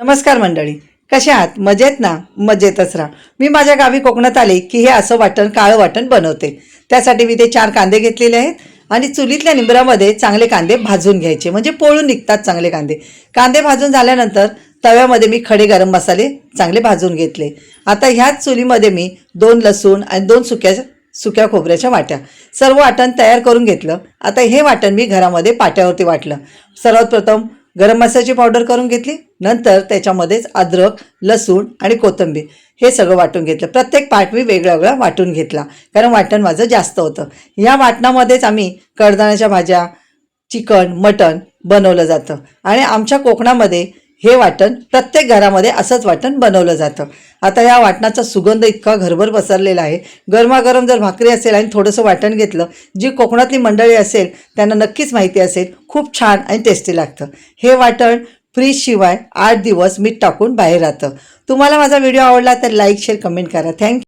नमस्कार मंडळी कशा आहात? मजेत ना? मजेतच राहा. मी माझ्या गावी कोकणात आले की हे असं वाटण काळं वाटण बनवते. त्यासाठी मी ते चार कांदे घेतलेले आहेत आणि चुलीतल्या निंबरामध्ये चांगले कांदे भाजून घ्यायचे. म्हणजे पोळून निघतात चांगले कांदे. कांदे भाजून झाल्यानंतर तव्यामध्ये मी खडे गरम मसाले चांगले भाजून घेतले. आता ह्याच चुलीमध्ये मी दोन लसूण आणि दोन सुक्या सुक्या खोबऱ्याच्या वाट्या. सर्व वाटण तयार करून घेतलं. आता हे वाटण मी घरामध्ये पाट्यावरती वाटलं. सर्वात प्रथम गरम मसाल्याची पावडर करून घेतली. नंतर त्याच्यामध्येच अद्रक लसूण आणि कोथिंबीर हे सगळं वाटून घेतलं. प्रत्येक पार्ट मी वेगळा वेगळा वाटून घेतला. कारण वाटण माझं जास्त होतं. या वाटणामध्येच आम्ही कडधाण्याच्या भाज्या चिकन मटण बनवलं जातं. आणि आमच्या कोकणामध्ये हे वाटण प्रत्येक घरामध्ये असंच वाटण बनवलं जातं. आता या वाटणाचा सुगंध इतका घरभर पसरलेला आहे. गरमागरम जर भाकरी असेल आणि थोडंसं वाटण घेतलं जी कोकणातली मंडळी असेल त्यांना नक्कीच माहिती असेल खूप छान आणि टेस्टी लागतं. हे वाटण फ्रीजशिवाय आठ दिवस मीठ टाकून बाहेर राहतं. तुम्हाला माझा व्हिडिओ आवडला तर लाईक शेअर कमेंट करा. Thank you